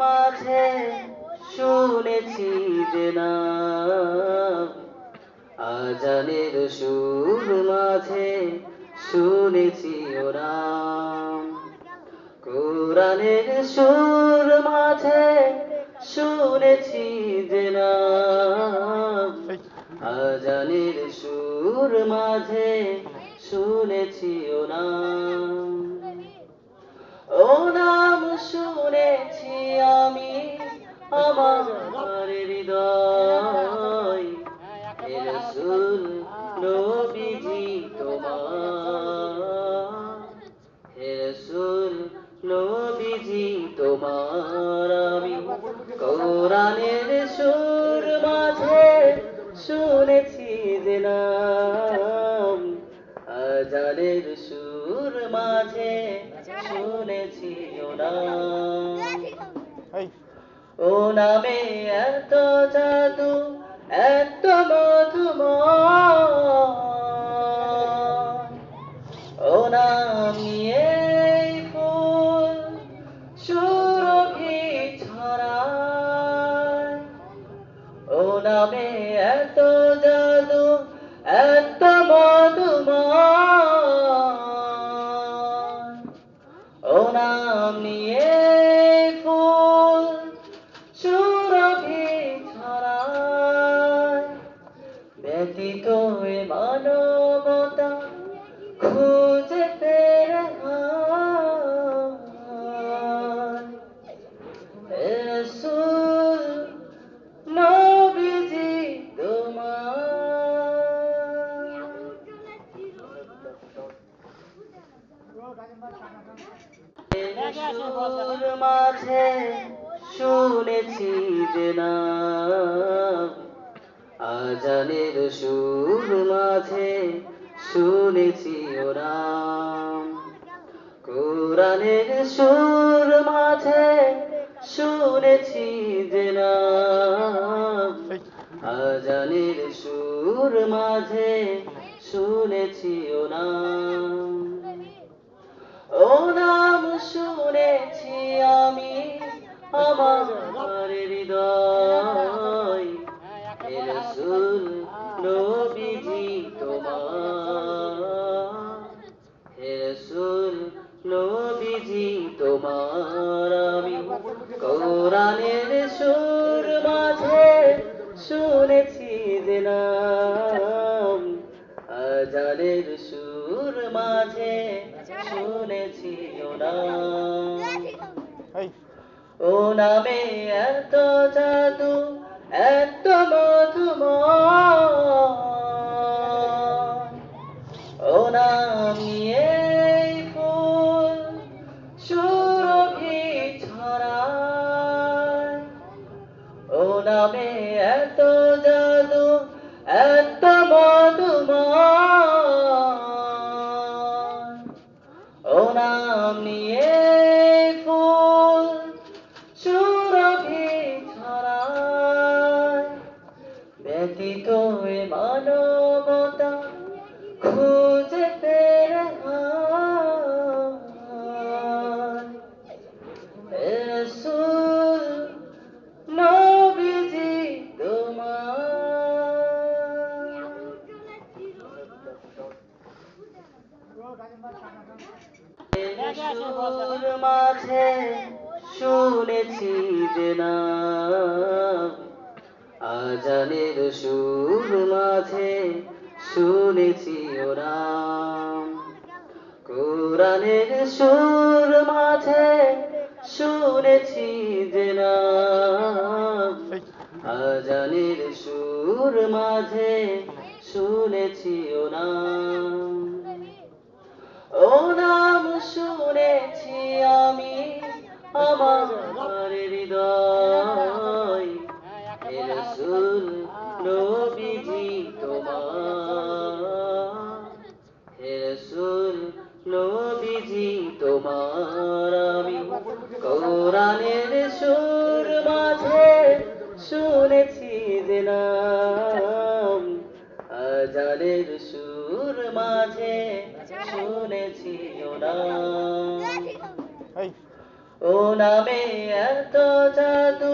মাঝে শুনেছি যে নাম আজানের সুর মাঝে শুনেছি ওরাম কোরআনের সুর মাঝে শুনেছি যে নাম আজানের সুর মাঝে শুনেছি ও আমার হৃদয় তোমার। রসুল নবীজি তোমার আমি কোরআনের সুর মাঝে শুনেছি যে নাম। সুর মাঝে শুনেছি ও ও নামে এত জাদু, এত মধুময়। ও নাম নিয়ে ফুল, সুরভি ছড়ায়। ও নামে এত জাদু, এত মধুময়। ও নাম মানবতা খুঁজে রসুল নবীজি তোমার। মাঝে শুনেছি যে নাম আজানের সুর মাঝে শুনেছি ওরাম কোরআনের সুর মাঝে শুনেছি যে আজানের সুর মাঝে শুনেছি ও নাম ও নাম শুনেছি আমি আমার হৃদয়। নবীজি তোমার আমি কোরআনের সুর মাঝে শুনেছি যে নাম। আজানের সুর মাঝে শুনেছি ও নাম। ও নামে এত জাদু এত মধুময়। মাঝে শুনেছি যে নাম আজানের সুর মাঝে শুনেছি ওরাম কোরআনের সুর মাঝে শুনেছি যে নাম আজানের সুর মাঝে শুনেছি ও নাম ও নাম শুনেছি আমি আমার হৃদয়। নবীজি তোমার। রসুল নবীজি তোমার। আমি কোরআনের সুর মাঝে শুনেছি যে নাম। আজানের সুর মাঝে নাম ও নামে এত জাদু